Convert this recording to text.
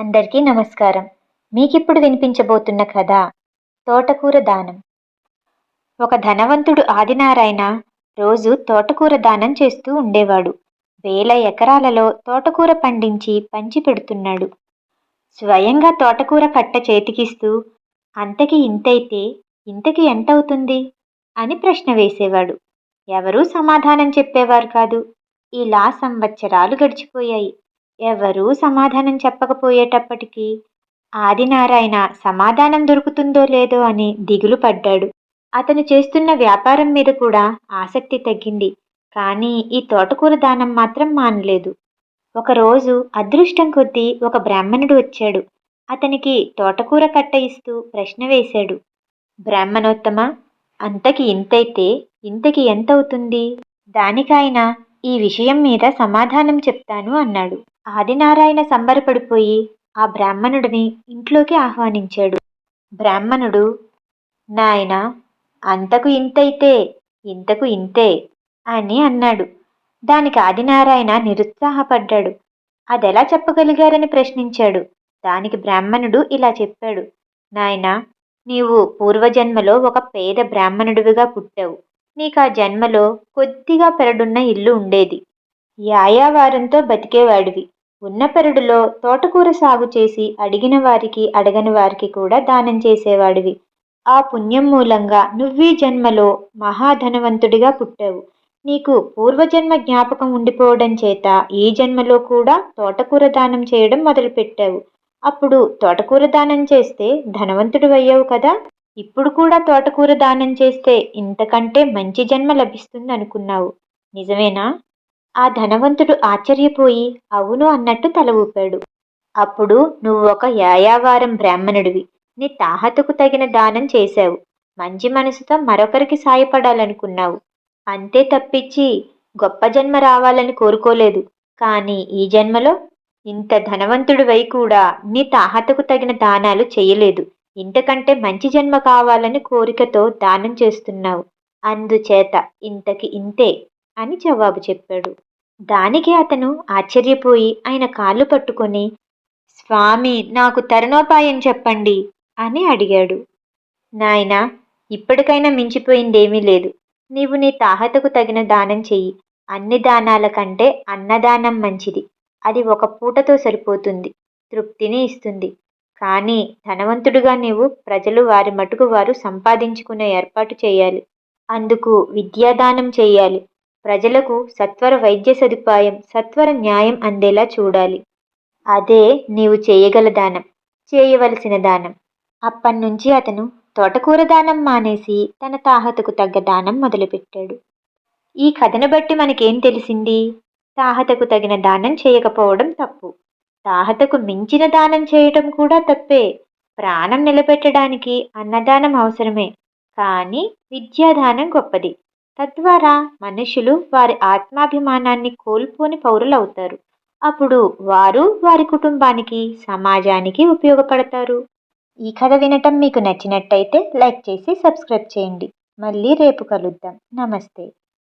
అందరికీ నమస్కారం. మీకిప్పుడు వినిపించబోతున్న కథ తోటకూర దానం. ఒక ధనవంతుడు ఆదినారాయణ రోజు తోటకూర దానం చేస్తూ ఉండేవాడు. వేల ఎకరాలలో తోటకూర పండించి పంచి పెడుతున్నాడు. స్వయంగా తోటకూర కట్ట చేతికిస్తూ అంతకి ఇంతైతే ఇంతకి ఎంతవుతుంది? అని ప్రశ్న వేసేవాడు. ఎవరూ సమాధానం చెప్పేవారు కాదు. ఇలా సంవత్సరాలు గడిచిపోయాయి. ఎవరూ సమాధానం చెప్పకపోయేటప్పటికీ ఆదినారాయణ సమాధానం దొరుకుతుందో లేదో అని దిగులు పడ్డాడు. అతను చేస్తున్న వ్యాపారం మీద కూడా ఆసక్తి తగ్గింది. కానీ ఈ తోటకూర దానం మాత్రం మానలేదు. ఒకరోజు అదృష్టం కొద్దీ ఒక బ్రాహ్మణుడు వచ్చాడు. అతనికి తోటకూర కట్ట ఇస్తూ ప్రశ్న వేశాడు. బ్రాహ్మణోత్తమ అంతకి ఇంతైతే ఇంతకి ఎంతవుతుంది? దానికైనా ఈ విషయం మీద సమాధానం చెప్తాను అన్నాడు. ఆదినారాయణ సంబరపడిపోయి ఆ బ్రాహ్మణుడిని ఇంట్లోకి ఆహ్వానించాడు. బ్రాహ్మణుడు నాయన అంతకు ఇంతైతే ఇంతకు ఇంతే అని అన్నాడు. దానికి ఆదినారాయణ నిరుత్సాహపడ్డాడు. అదెలా చెప్పగలిగారని ప్రశ్నించాడు. దానికి బ్రాహ్మణుడు ఇలా చెప్పాడు. నాయన నీవు పూర్వజన్మలో ఒక పేద బ్రాహ్మణుడివిగా పుట్టావు. నీకు ఆ జన్మలో కొద్దిగా పెరడున్న ఇల్లు ఉండేది. యాయావారంతో బతికేవాడివి. ఉన్నపెరడులో తోటకూర సాగు చేసి అడిగిన వారికి అడగని వారికి కూడా దానం చేసేవాడివి. ఆ పుణ్యం మూలంగా నువ్వీ జన్మలో మహాధనవంతుడిగా పుట్టావు. నీకు పూర్వజన్మ జ్ఞాపకం ఉండిపోవడం చేత ఈ జన్మలో కూడా తోటకూర దానం చేయడం మొదలుపెట్టావు. అప్పుడు తోటకూర దానం చేస్తే ధనవంతుడు అయ్యావు కదా. ఇప్పుడు కూడా తోటకూర దానం చేస్తే ఇంతకంటే మంచి జన్మ లభిస్తుంది అనుకున్నావు నిజమేనా? ఆ ధనవంతుడు ఆశ్చర్యపోయి అవును అన్నట్టు తల ఊపాడు. అప్పుడు నువ్వు ఒక యాయావారం బ్రాహ్మణుడివి. నీ తాహతకు తగిన దానం చేశావు. మంచి మనసుతో మరొకరికి సాయపడాలనుకున్నావు. అంతే తప్పించి గొప్ప జన్మ రావాలని కోరుకోలేదు. కానీ ఈ జన్మలో ఇంత ధనవంతుడివై కూడా నీ తాహతకు తగిన దానాలు చేయలేదు. ఇంతకంటే మంచి జన్మ కావాలని కోరికతో దానం చేస్తున్నావు. అందుచేత ఇంతకి ఇంతే అని జవాబు చెప్పాడు. దానికి అతను ఆశ్చర్యపోయి ఆయన కాళ్ళు పట్టుకొని స్వామి నాకు తరుణోపాయం చెప్పండి అని అడిగాడు. నాయన ఇప్పటికైనా మించిపోయిందేమీ లేదు. నీవు నీ తాహతకు తగిన దానం చెయ్యి. అన్ని దానాల కంటే అన్నదానం మంచిది. అది ఒక పూటతో సరిపోతుంది. తృప్తిని ఇస్తుంది. కానీ ధనవంతుడుగా నీవు ప్రజలు వారి మటుకు వారు సంపాదించుకునే ఏర్పాటు చేయాలి. అందుకు విద్యాదానం చేయాలి ప్రజలకు సత్వర వైద్య సదుపాయం సత్వర న్యాయం అందేలా చూడాలి. అదే నీవు చేయగల దానం చేయవలసిన దానం. అప్పటినుంచి అతను తోటకూర దానం మానేసి తన తాహతకు తగ్గ దానం మొదలుపెట్టాడు. ఈ కథను బట్టి మనకేం తెలిసింది? తాహతకు తగిన దానం చేయకపోవడం తప్పు. తాహతకు మించిన దానం చేయటం కూడా తప్పే. ప్రాణం నిలబెట్టడానికి అన్నదానం అవసరమే. కానీ విద్యాదానం గొప్పది. తద్వారా మనుషులు వారి ఆత్మాభిమానాన్ని కోల్పోని పౌరులవుతారు. అప్పుడు వారు వారి కుటుంబానికి సమాజానికి ఉపయోగపడతారు. ఈ కథ వినటం మీకు నచ్చినట్టయితే లైక్ చేసి సబ్స్క్రైబ్ చేయండి. మళ్ళీ రేపు కలుద్దాం. నమస్తే.